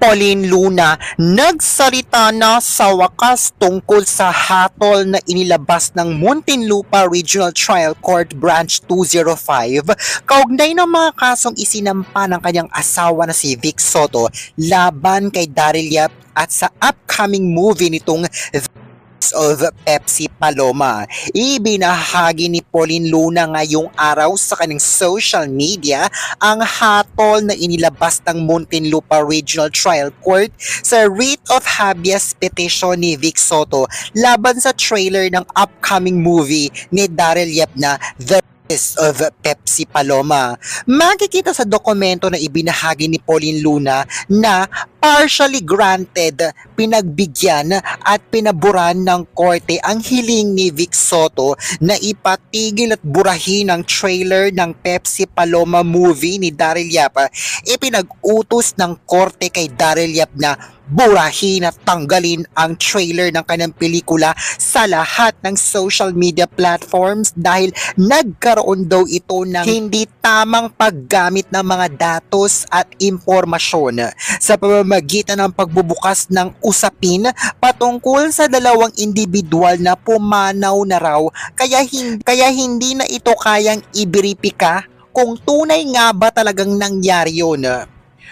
Pauline Luna nagsalita na sa wakas tungkol sa hatol na inilabas ng Muntinlupa Regional Trial Court Branch 205 kaugnay ng mga kasong isinampa ng kanyang asawa na si Vic Soto laban kay Daryl Yap at sa upcoming movie nitong of Pepsi Paloma. Ibinahagi ni Pauline Luna ngayong araw sa kanyang social media ang hatol na inilabas ng Muntinlupa Regional Trial Court sa writ of habeas petition ni Vic Soto laban sa trailer ng upcoming movie ni Daryl Yap na The of Pepsi Paloma. Makikita sa dokumento na ibinahagi ni Pauline Luna na partially granted, pinagbigyan at pinaburan ng korte ang hiling ni Vic Soto na ipatigil at burahin ang trailer ng Pepsi Paloma movie ni Daryl Yap. Ipinag-utos ng korte kay Daryl Yap na burahin at tanggalin ang trailer ng kanyang pelikula sa lahat ng social media platforms dahil nagkaroon daw ito ng hindi tamang paggamit ng mga datos at impormasyon sa pamamagitan ng pagbubukas ng usapin patungkol sa dalawang individual na pumanaw na raw kaya hindi, kaya hindi na ito kayang ibiripika kung tunay nga ba talagang nangyari yun.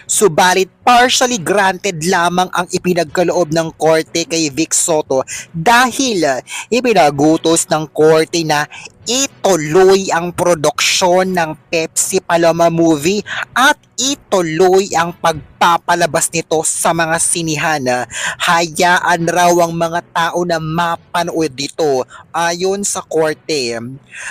Subalit partially granted lamang ang ipinagkaloob ng korte kay Vic Soto dahil ipinagutos ng korte na ituloy ang produksyon ng Pepsi Paloma movie at ituloy ang pagpapalabas nito sa mga sinihan. Hayaan raw ang mga tao na mapanood dito ayon sa korte.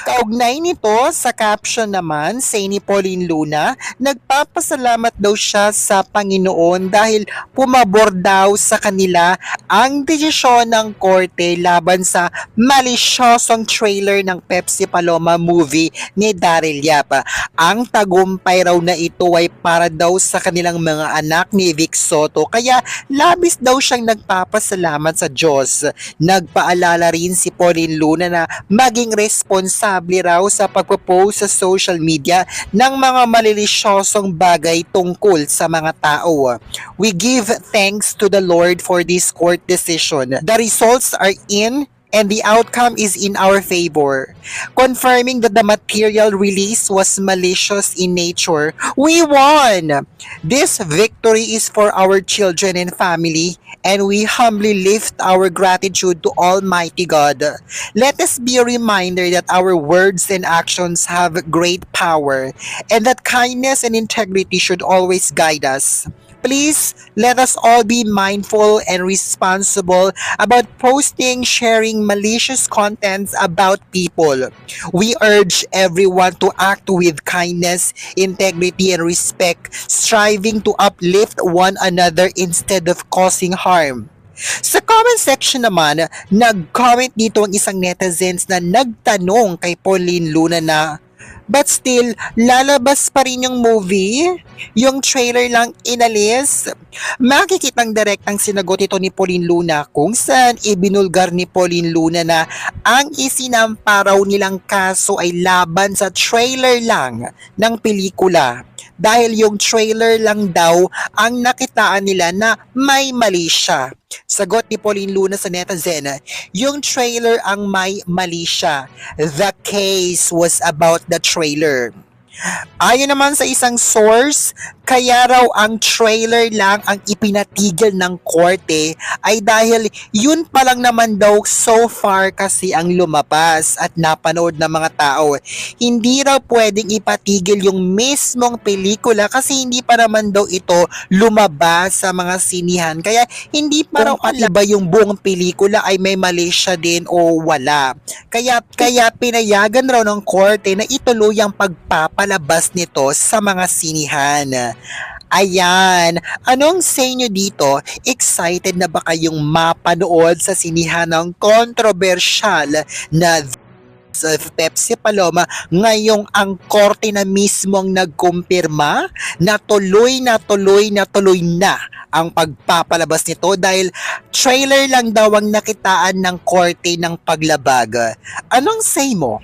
Kaugnay nito sa caption naman sa ni Pauline Luna, nagpapasalamat daw siya sa Panginoon dahil pumabor daw sa kanila ang desisyon ng korte laban sa malisyosong trailer ng Pepsi Paloma movie ni Daryl Yap. Ang tagumpay raw na ito ay para daw sa kanilang mga anak ni Vic Soto kaya labis daw siyang nagpapasalamat sa Diyos. Nagpaalala rin si Pauline Luna na maging responsable raw sa pagpo-post sa social media ng mga malilisyosong bagay tungkol sa mga tao. We give thanks to the Lord for this court decision. The results are in and the outcome is in our favor. Confirming that the material release was malicious in nature, we won! This victory is for our children and family, and we humbly lift our gratitude to Almighty God. Let us be a reminder that our words and actions have great power, and that kindness and integrity should always guide us. Please let us all be mindful and responsible about posting, sharing malicious contents about people. We urge everyone to act with kindness, integrity, and respect, striving to uplift one another instead of causing harm. Sa comment section naman, nag-comment dito ang isang netizens na nagtanong kay Pauline Luna na But still, lalabas pa rin yung movie. Yung trailer lang inalis. Makikitang direktang sinagot ito ni Pauline Luna kung saan ibinulgar ni Pauline Luna na ang isinampa raw nilang kaso ay laban sa trailer lang ng pelikula dahil yung trailer lang daw ang nakitaan nila na may mali siya. Sagot ni Pauline Luna sa netizen, yung trailer ang may mali siya. The case was about the trailer. Ayon naman sa isang source, kaya raw ang trailer lang ang ipinatigil ng korte ay dahil yun pa lang naman daw so far kasi ang lumapas at napanood ng mga tao. Hindi raw pwedeng ipatigil yung mismong pelikula kasi hindi pa naman daw ito lumabas sa mga sinihan. Kaya hindi pa raw iba yung buong pelikula ay may mali siya din o wala. Kaya, kaya pinayagan raw ng korte na ituloy ang pagpapalabas palabas nito sa mga sinihan. Ayan, anong say nyo dito? Excited na ba kayong mapanood sa sinihan ng kontrobersyal na of Pepsi Paloma ngayong ang korte na mismong nagkumpirma na tuloy na tuloy na tuloy na ang pagpapalabas nito dahil trailer lang daw ang nakitaan ng korte ng paglabag. Anong say mo?